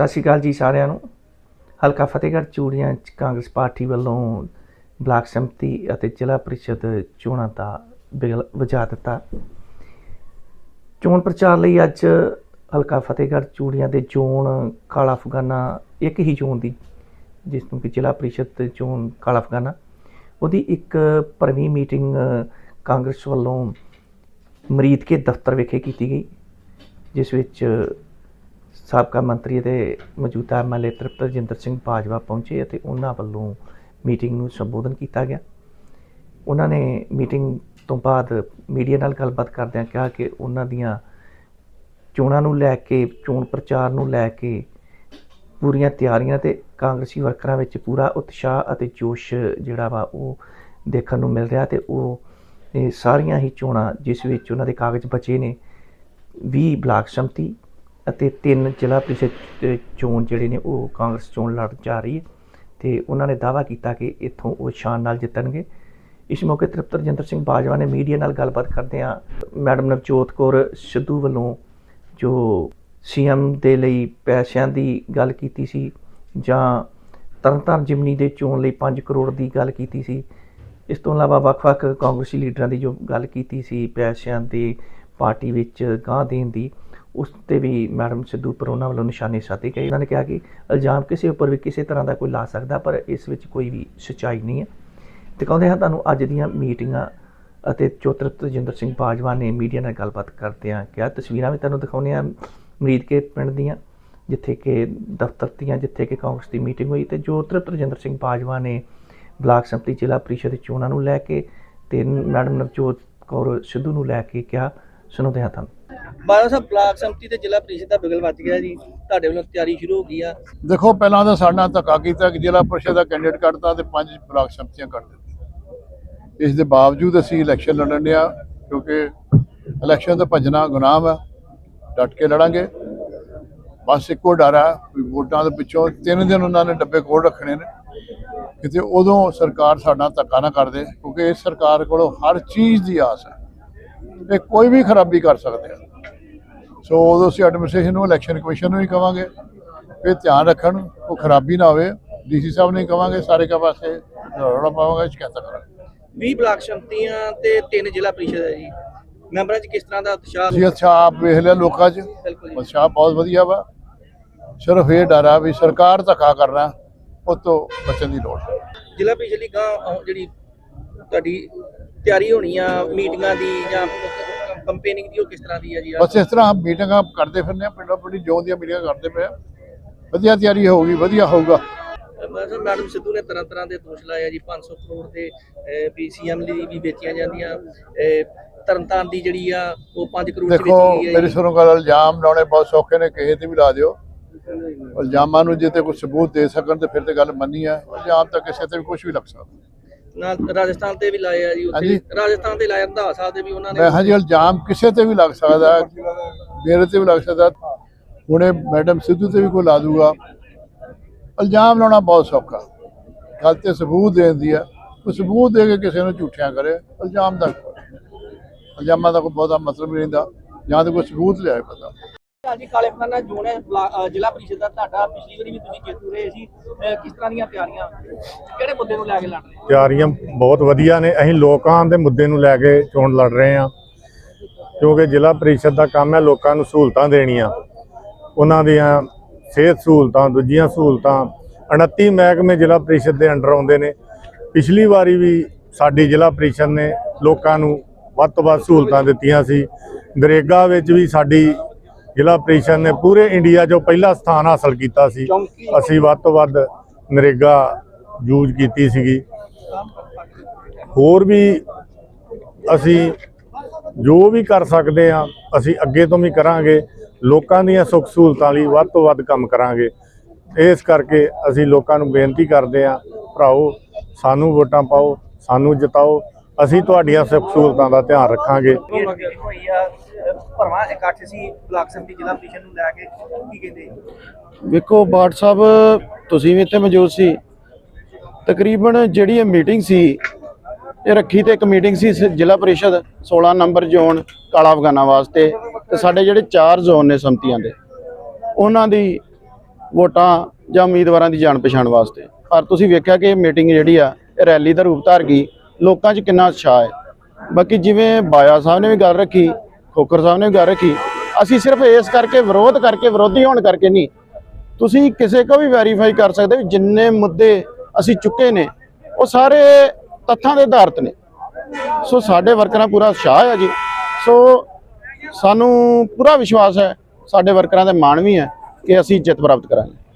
ਸਤਿ ਸ਼੍ਰੀ ਅਕਾਲ ਜੀ ਸਾਰਿਆਂ ਨੂੰ। ਹਲਕਾ ਫਤਿਹਗੜ੍ਹ ਚੂੜੀਆਂ 'ਚ ਕਾਂਗਰਸ ਪਾਰਟੀ ਵੱਲੋਂ ਬਲਾਕ ਸੰਮਤੀ ਅਤੇ ਜ਼ਿਲ੍ਹਾ ਪ੍ਰੀਸ਼ਦ ਚੋਣਾਂ ਦਾ ਬਿਗਲ ਵਜਾ ਦਿੱਤਾ। ਚੋਣ ਪ੍ਰਚਾਰ ਲਈ ਅੱਜ ਹਲਕਾ ਫਤਿਹਗੜ੍ਹ ਚੂੜੀਆਂ ਦੇ ਚੋਣ ਕਾਲਾ ਅਫਗਾਨਾ ਇੱਕ ਹੀ ਚੋਣ ਦੀ, ਜਿਸ ਨੂੰ ਕਿ ਜ਼ਿਲ੍ਹਾ ਪ੍ਰੀਸ਼ਦ ਤੇ ਚੋਣ ਕਾਲਾ ਅਫਗਾਨਾ ਉਹਦੀ ਇੱਕ ਭਰਵੀਂ ਮੀਟਿੰਗ ਕਾਂਗਰਸ ਵੱਲੋਂ ਮਰੀਦ ਕੇ ਦਫ਼ਤਰ ਵਿਖੇ ਕੀਤੀ ਗਈ, ਜਿਸ ਵਿੱਚ ਸਾਬਕਾ ਮੰਤਰੀ ਅਤੇ ਮੌਜੂਦਾ ਐਮਐਲਏ ਤ੍ਰਿਪਤ ਰਜਿੰਦਰ ਸਿੰਘ ਬਾਜਵਾ ਪਹੁੰਚੇ ਅਤੇ ਉਹਨਾਂ ਵੱਲੋਂ ਮੀਟਿੰਗ ਨੂੰ ਸੰਬੋਧਨ ਕੀਤਾ ਗਿਆ। ਉਹਨਾਂ ਨੇ ਮੀਟਿੰਗ ਤੋਂ ਬਾਅਦ ਮੀਡੀਆ ਨਾਲ ਗੱਲਬਾਤ ਕਰਦਿਆਂ ਕਿਹਾ ਕਿ ਉਹਨਾਂ ਦੀਆਂ ਚੋਣਾਂ ਨੂੰ ਲੈ ਕੇ, ਚੋਣ ਪ੍ਰਚਾਰ ਨੂੰ ਲੈ ਕੇ ਪੂਰੀਆਂ ਤਿਆਰੀਆਂ ਤੇ ਕਾਂਗਰਸੀ ਵਰਕਰਾਂ ਵਿੱਚ ਪੂਰਾ ਉਤਸ਼ਾਹ ਅਤੇ ਜੋਸ਼ ਜਿਹੜਾ ਵਾ ਉਹ ਦੇਖਣ ਨੂੰ ਮਿਲ ਰਿਹਾ ਤੇ ਉਹ ਇਹ ਸਾਰੀਆਂ ਹੀ ਚੋਣਾਂ ਜਿਸ ਵਿੱਚ ਉਹਨਾਂ ਦੇ ਕਾਗਜ਼ ਬਚੇ ਨੇ 20 ਬਲਾਕ ਸੰਮਤੀ ਅਤੇ ਤਿੰਨ ਜ਼ਿਲ੍ਹਾ ਪ੍ਰੀਸ਼ਦ ਚੋਣ ਜਿਹੜੇ ਨੇ ਉਹ ਕਾਂਗਰਸ ਚੋਣ ਲੜਨ ਜਾ ਰਹੀ ਹੈ ਤੇ ਉਹਨਾਂ ਨੇ ਦਾਅਵਾ ਕੀਤਾ ਕਿ ਇੱਥੋਂ ਉਹ ਸ਼ਾਨ ਨਾਲ ਜਿੱਤਣਗੇ। ਇਸ ਮੌਕੇ ਤ੍ਰਿਪਤ ਰਜਿੰਦਰ ਸਿੰਘ ਬਾਜਵਾ ਨੇ ਮੀਡੀਆ ਨਾਲ ਗੱਲਬਾਤ ਕਰਦਿਆਂ ਮੈਡਮ ਨਵਜੋਤ ਕੌਰ ਸਿੱਧੂ ਵੱਲੋਂ ਜੋ ਸੀਐਮ ਦੇ ਲਈ ਪੈਸਿਆਂ ਦੀ ਗੱਲ ਕੀਤੀ ਸੀ ਜਾਂ ਤਰਨਤਾਰਨ ਜਿਮਨੀ ਦੇ ਚੋਣ ਲਈ 5 ਕਰੋੜ ਦੀ ਗੱਲ ਕੀਤੀ ਸੀ, ਇਸ ਤੋਂ ਇਲਾਵਾ ਵੱਖ-ਵੱਖ ਕਾਂਗਰਸੀ ਲੀਡਰਾਂ ਦੀ ਜੋ ਗੱਲ ਕੀਤੀ ਸੀ ਪੈਸਿਆਂ ਦੇ ਪਾਰਟੀ ਵਿੱਚ ਗਾਂ ਦੇਣ ਦੀ ਉਸ ਤੇ ਵੀ ਮੈਡਮ ਸਿੱਧੂ ਪਰ ਉਹਨਾਂ ਵੱਲੋਂ ਨਿਸ਼ਾਨੇ ਸਾਧੇ ਗਏ ਉਹਨਾਂ ਨੇ ਕਿਹਾ ਕਿ ਇਲਜ਼ਾਮ ਕਿਸੇ ਉੱਪਰ ਵੀ ਕਿਸੇ ਤਰ੍ਹਾਂ ਦਾ ਕੋਈ ਲਾ ਸਕਦਾ, ਪਰ ਇਸ ਵਿੱਚ ਕੋਈ ਵੀ ਸੱਚਾਈ ਨਹੀਂ ਹੈ। ਤੇ ਕਹਿੰਦੇ ਹਾਂ ਤੁਹਾਨੂੰ ਅੱਜ ਦੀਆਂ ਮੀਟਿੰਗਾਂ ਅਤੇ ਚੌਧਰੀ ਰਜਿੰਦਰ ਸਿੰਘ ਬਾਜਵਾ ਨੇ ਮੀਡੀਆ ਨਾਲ ਗੱਲਬਾਤ ਕਰਦਿਆਂ ਕਿਹਾ। ਤਸਵੀਰਾਂ ਵੀ ਤੁਹਾਨੂੰ ਦਿਖਾਉਂਦੇ ਆ ਮਰੀਦ ਕੇ ਪਿੰਡ ਦੀਆਂ, ਜਿੱਥੇ ਕਿ ਦਫ਼ਤਰ ਦੀਆਂ, ਜਿੱਥੇ ਕਿ ਕਾਂਗਰਸ ਦੀ ਮੀਟਿੰਗ ਹੋਈ ਤੇ ਜੋ ਤ੍ਰਿਪਤ ਰਜਿੰਦਰ ਸਿੰਘ ਬਾਜਵਾ ਨੇ ਬਲਾਕ ਸੰਪਤੀ ਜ਼ਿਲ੍ਹਾ ਪ੍ਰੀਸ਼ਦ ਚੋਣਾਂ ਨੂੰ ਲੈ ਕੇ ਤੇ ਮੈਡਮ ਨਵਜੋਤ ਕੌਰ ਸਿੱਧੂ ਨੂੰ ਲੈ ਕੇ ਕਿਹਾ। ਸੁਣਾਉਂਦੇ ਹਾਂ ਤੁਹਾਨੂੰ। ਬਾਰਾਂ ਸਾਹਿਬ ਬਲਾਕ ਸੰਮਤੀ ਤੇ ਜ਼ਿਲ੍ਹਾ ਪ੍ਰੀਸ਼ਦ ਦਾ ਬਿਗਲ ਵੱਜ ਗਿਆ ਜੀ। ਤੁਹਾਡੇ ਵੱਲੋਂ ਤਿਆਰੀ ਸ਼ੁਰੂ ਹੋ ਗਈ ਆ। ਦੇਖੋ, ਪਹਿਲਾਂ ਤਾਂ ਸਾਡਾ ਧੱਕਾ ਕੀਤਾ ਕਿ ਜ਼ਿਲ੍ਹਾ ਪਰਿਸ਼ਦ ਦਾ ਕੈਂਡੀਡੇਟ ਕੱਢਤਾ ਤੇ ਪੰਜ ਬਲਾਕ ਸੰਮਤੀਆਂ ਕੱਢ ਦਿੱਤੀਆਂ। ਇਸ ਦੇ ਬਾਵਜੂਦ ਅਸੀਂ ਇਲੈਕਸ਼ਨ ਲੜਨ ਡਿਆ ਕਿਉਂਕਿ ਇਲੈਕਸ਼ਨ ਤੋਂ ਭੱਜਣਾ ਗੁਨਾਹ ਹੈ ਡਟ ਕੇ ਲੜਾਂਗੇ। ਬਸ ਇੱਕੋ ਡਰ ਹੈ ਵੀ ਵੋਟਾਂ ਦੇ ਪਿੱਛੋਂ ਤਿੰਨ ਦਿਨ ਉਹਨਾਂ ਨੇ ਡੱਬੇ ਕੋਲ ਰੱਖਣੇ ਨੇ। ਕਿਤੇ ਉਦੋਂ ਸਰਕਾਰ ਸਾਡਾ ਧੱਕਾ ਨਾ ਕਰਦੇ ਕਿਉਂਕਿ ਇਸ ਸਰਕਾਰ ਕੋਲੋਂ ਹਰ ਚੀਜ਼ ਦੀ ਆਸ ਹੈ ਇਹ ਕੋਈ ਵੀ ਖਰਾਬੀ ਕਰ ਸਕਦੇ ਆ। ਸੋ ਉਦੋਂ ਅਸੀਂ ਐਡਮਿਨਿਸਟ੍ਰੇਸ਼ਨ ਨੂੰ ਇਲੈਕਸ਼ਨ ਕਮਿਸ਼ਨ ਨੂੰ ਵੀ ਕਵਾਂਗੇ। ਵੀ ਧਿਆਨ ਰੱਖਣ ਉਹ ਖਰਾਬੀ ਨਾ ਹੋਵੇ। ਡੀਸੀ ਸਾਹਿਬ ਨੇ ਕਵਾਂਗੇ ਸਾਰੇ ਕਾ ਪਾਸੇ ਰੌਲਾ ਪਾਵਾਂਗੇ ਸ਼ਿਕਾਇਤਾਂ ਕਰਾਂਗੇ। 20 ਬਲਾਕ ਸੰਮਤੀਆਂ ਤੇ ਤਿੰਨ ਜ਼ਿਲ੍ਹਾ ਪ੍ਰੀਸ਼ਦ ਹੈ ਜੀ। ਮੈਂਬਰਾਂ 'ਚ ਕਿਸ ਤਰ੍ਹਾਂ ਦਾ ਉਤਸ਼ਾਹ? ਅਸੀਂ ਅੱਛਾ ਆਪ ਵੇਖ ਲਿਆ ਲੋਕਾਂ 'ਚ। ਬਿਲਕੁਲ ਜੀ। ਉਤਸ਼ਾਹ ਬਹੁਤ ਵਧੀਆ ਵਾ। ਸਿਰਫ ਇਹ ਡਰ ਆ ਵੀ ਸਰਕਾਰ ਧੱਕਾ ਕਰਨਾ ਉਹ ਤੋਂ ਬਚਣ ਦੀ ਲੋੜ ਹੈ ਜ਼ਿਲ੍ਹਾ ਲਈ ਗਾਂ ਜਿਹੜੀ ਤੁਹਾਡੀ ਤਿਆਰੀ ਹੋਣੀ ਆ ਮੀਟਿੰਗਾਂ ਦੀ ਜਾਂ ਕੰਪੇਨਿੰਗ ਦੀ ਉਹ ਕਿਸ ਤਰ੍ਹਾਂ ਦੀ ਆ ਜੀ? ਬਸ ਇਸ ਤਰ੍ਹਾਂ ਮੀਟਿੰਗਾਂ ਕਰਦੇ ਫਿਰਨੇ ਆ ਪਿੰਡੋਂ ਪਿੰਡੀ ਜੋਨ ਦੀਆਂ ਮੀਟਿੰਗਾਂ ਕਰਦੇ ਪਏ ਆ। ਵਧੀਆ ਤਿਆਰੀ ਹੋਊਗੀ ਵਧੀਆ ਹੋਊਗਾ। ਮੈਡਮ ਸਿੱਧੂ ਨੇ ਤਰ੍ਹਾਂ ਤਰ੍ਹਾਂ ਦੇ ਦੋਸ਼ ਲਾਏ ਆ ਜੀ 500 ਕਰੋੜ ਦੇ ਅਹ, ਵੀ ਸੀਐਮ ਲਈ ਵੀ ਵੇਚੀਆਂ ਜਾਂਦੀਆਂ। ਤਰਨਤਾਰਨ ਦੀ ਜਿਹੜੀ ਆ ਉਹ 5 ਕਰੋੜ ਚ ਦੇਖੋ ਵੇਚੀ ਗਈ ਹੈ ਮੇਰੀ। ਸੁਣੋ ਗੱਲ ਇਲਜ਼ਾਮ ਲਾਉਣੇ ਬਹੁਤ ਸੌਖੇ ਨੇ ਕਿਸੇ ਤੇ ਵੀ ਲਾ ਦਿਓ। ਇਲਜ਼ਾਮਾਂ ਨੂੰ ਜੇ ਤੇ ਕੋਈ ਸਬੂਤ ਦੇ ਸਕਣ ਤੇ ਫਿਰ ਤੇ ਗੱਲ ਮੰਨੀ ਹੈ ਇਲਜ਼ਾਮ ਤਾਂ ਕਿਸੇ ਤੇ ਵੀ ਕੁਝ ਵੀ ਲੱਗ ਸਕਦਾ। ਨਾਲ ਰਾਜਸਥਾਨ ਤੇ ਵੀ ਲਾਏ ਆ ਜੀ ਉੱਥੇ। ਹਾਂਜੀ। ਰਾਜਸਥਾਨ ਤੇ ਲਾਇਆ ਰੰਧਾਵਾ ਸਾਹਿਬ ਦੇ ਵੀ ਉਹਨਾਂ ਨੇ। ਮੈਂ ਹਾਂ ਜੀ ਇਲਜ਼ਾਮ ਕਿਸੇ ਤੇ ਵੀ ਲੱਗ ਸਕਦਾ। ਹੈ, ਮੇਰੇ ਤੇ ਵੀ ਲੱਗ ਸਕਦਾ। ਹੁਣੇ ਮੈਡਮ ਸਿੱਧੂ ਤੇ ਵੀ ਕੋਈ ਲਾ ਦੂਗਾ। ਇਲਜ਼ਾਮ ਲਾਉਣਾ ਬਹੁਤ ਸੌਖਾ। ਗੱਲ ਤੇ ਸਬੂਤ ਦੇਣ ਦੀ ਆ। ਕੋਈ ਸਬੂਤ ਦੇ ਕੇ ਕਿਸੇ ਨੂੰ ਝੂਠਿਆਂ ਕਰੇ ਇਲਜ਼ਾਮ ਦਾ ਇਲਜ਼ਾਮਾਂ ਦਾ ਕੋਈ ਬਹੁਤਾ ਮਤਲਬ ਨਹੀਂ ਹੁੰਦਾ ਜਾਂ ਤਾਂ ਕੋਈ ਸਬੂਤ ਲਿਆਏ ਪਤਾ ਜੀ, ਕਾਲੇ ਫਾਨਾ ਜੋਨ ਹੈ ਜ਼ਿਲ੍ਹਾ ਪ੍ਰੀਸ਼ਦ ਦਾ। ਤੁਹਾਡਾ ਪਿਛਲੀ ਵਾਰੀ ਵੀ ਤੁਸੀਂ ਜੇਤੂ ਰਹੇ ਸੀ। ਕਿਸ ਤਰ੍ਹਾਂ ਦੀਆਂ ਤਿਆਰੀਆਂ? ਕਿਹੜੇ ਮੁੱਦੇ ਨੂੰ ਲੈ ਕੇ ਲੜ ਰਹੇ ਤਿਆਰੀਆਂ ਬਹੁਤ ਵਧੀਆ ਨੇ। ਅਸੀਂ ਲੋਕਾਂ ਦੇ ਮੁੱਦੇ ਨੂੰ ਲੈ ਕੇ ਚੋਣ ਲੜ ਰਹੇ ਹਾਂ। ਕਿਉਂਕਿ ਜ਼ਿਲ੍ਹਾ ਪ੍ਰੀਸ਼ਦ ਦਾ ਕੰਮ ਹੈ ਲੋਕਾਂ ਨੂੰ ਸਹੂਲਤਾਂ ਦੇਣੀਆਂ। ਉਹਨਾਂ ਦੀਆਂ ਸਿਹਤ ਸਹੂਲਤਾਂ, ਦੂਜੀਆਂ ਸਹੂਲਤਾਂ। 29 ਮਹਿਕਮੇ ਜ਼ਿਲ੍ਹਾ ਪ੍ਰੀਸ਼ਦ ਦੇ ਅੰਡਰ ਆਉਂਦੇ ਨੇ। ਪਿਛਲੀ ਵਾਰੀ ਵੀ ਸਾਡੀ ਜ਼ਿਲ੍ਹਾ ਪ੍ਰੀਸ਼ਦ ਨੇ ਲੋਕਾਂ ਨੂੰ ਵੱਧ ਤੋਂ ਵੱਧ ਸਹੂਲਤਾਂ ਦਿੱਤੀਆਂ ਸੀ। ਨਰੇਗਾ ਵਿੱਚ ਵੀ ਸਾਡੀ ਜ਼ਿਲ੍ਹਾ ਪ੍ਰੀਸ਼ਦ ਨੇ ਪੂਰੇ ਇੰਡੀਆ 'ਚੋਂ ਪਹਿਲਾ ਸਥਾਨ ਹਾਸਲ ਕੀਤਾ ਸੀ। ਅਸੀਂ ਵੱਧ ਤੋਂ ਵੱਧ ਨਰੇਗਾ ਯੂਜ਼ ਕੀਤੀ ਸੀਗੀ। ਹੋਰ ਵੀ ਅਸੀਂ ਜੋ ਵੀ ਕਰ ਸਕਦੇ ਆ ਅਸੀਂ ਅੱਗੇ ਤੋਂ ਵੀ ਕਰਾਂਗੇ। ਲੋਕਾਂ ਦੀਆਂ ਸੁੱਖ ਸਹੂਲਤਾਂ ਲਈ ਵੱਧ ਤੋਂ ਵੱਧ ਕੰਮ ਕਰਾਂਗੇ। ਇਸ ਕਰਕੇ ਅਸੀਂ ਲੋਕਾਂ ਨੂੰ ਬੇਨਤੀ ਕਰਦੇ ਆ ਭਰਾਓ ਸਾਨੂੰ ਵੋਟਾਂ ਪਾਓ ਸਾਨੂੰ ਜਿਤਾਓ। ਅਸੀਂ ਤੁਹਾਡੀਆਂ ਸੁੱਖ ਸਹੂਲਤਾਂ ਦਾ ਧਿਆਨ ਰੱਖਾਂਗੇ। ਭਰਵਾ ਇਕੱਠ ਸੀ, ਬਲਾਕ ਸੰਮਤੀ ਜ਼ਿਲ੍ਹਾ ਪ੍ਰੀਸ਼ਦ ਨੂੰ ਲੈ ਕੇ ਕੀ ਕਹਿੰਦੇ? ਵੇਖੋ ਬਾਟ ਸਾਹਿਬ, ਤੁਸੀਂ ਵੀ ਇੱਥੇ ਮੌਜੂਦ ਸੀ। ਤਕਰੀਬਨ ਜਿਹੜੀ ਇਹ ਮੀਟਿੰਗ ਸੀ, ਇਹ ਰੱਖੀ ਤੇ ਇੱਕ ਮੀਟਿੰਗ ਸੀ ਜ਼ਿਲ੍ਹਾ ਪ੍ਰੀਸ਼ਦ 16 ਨੰਬਰ ਜ਼ੋਨ, ਕਾਲਾ ਅਫਗਾਨਾ ਵਾਸਤੇ। ਤੇ ਸਾਡੇ ਜਿਹੜੇ ਚਾਰ ਜ਼ੋਨ ਨੇ ਸੰਮਤੀਆਂ ਦੇ, ਉਹਨਾਂ ਦੀ ਵੋਟਾਂ ਜਾਂ ਉਮੀਦਵਾਰਾਂ ਦੀ ਜਾਣ ਪਛਾਣ ਵਾਸਤੇ। ਪਰ ਤੁਸੀਂ ਵੇਖਿਆ ਕਿ ਇਹ ਮੀਟਿੰਗ ਜਿਹੜੀ ਆ, ਇਹ ਰੈਲੀ ਦਾ ਰੂਪ ਧਾਰ ਗਈ। ਲੋਕਾਂ 'ਚ ਕਿੰਨਾ ਉਤਸ਼ਾਹ ਹੈ। ਬਾਕੀ ਜਿਵੇਂ ਬਾਇਆ ਸਾਹਿਬ ਨੇ ਵੀ ਗੱਲ ਰੱਖੀ ਖੋਕਰ ਸਾਹਿਬ ਨੇ ਵੀ ਗੱਲ ਰੱਖੀ। ਅਸੀਂ ਸਿਰਫ ਇਸ ਕਰਕੇ ਵਿਰੋਧ ਕਰਕੇ, ਵਿਰੋਧੀ ਹੋਣ ਕਰਕੇ ਨਹੀਂ। ਤੁਸੀਂ ਕਿਸੇ ਕੋ ਵੀ ਵੈਰੀਫਾਈ ਕਰ ਸਕਦੇ ਵੀ ਜਿੰਨੇ ਮੁੱਦੇ ਅਸੀਂ ਚੁੱਕੇ ਨੇ, ਉਹ ਸਾਰੇ ਤੱਥਾਂ ਦੇ ਆਧਾਰਤ ਨੇ। ਸੋ ਸਾਡੇ ਵਰਕਰਾਂ ਪੂਰਾ ਉਤਸ਼ਾਹ ਹੈ ਜੀ। ਸੋ ਸਾਨੂੰ ਪੂਰਾ ਵਿਸ਼ਵਾਸ ਹੈ, ਸਾਡੇ ਵਰਕਰਾਂ ਦੇ ਮਾਣ ਵੀ ਹੈ ਕਿ ਅਸੀਂ ਜਿੱਤ ਪ੍ਰਾਪਤ ਕਰਾਂਗੇ।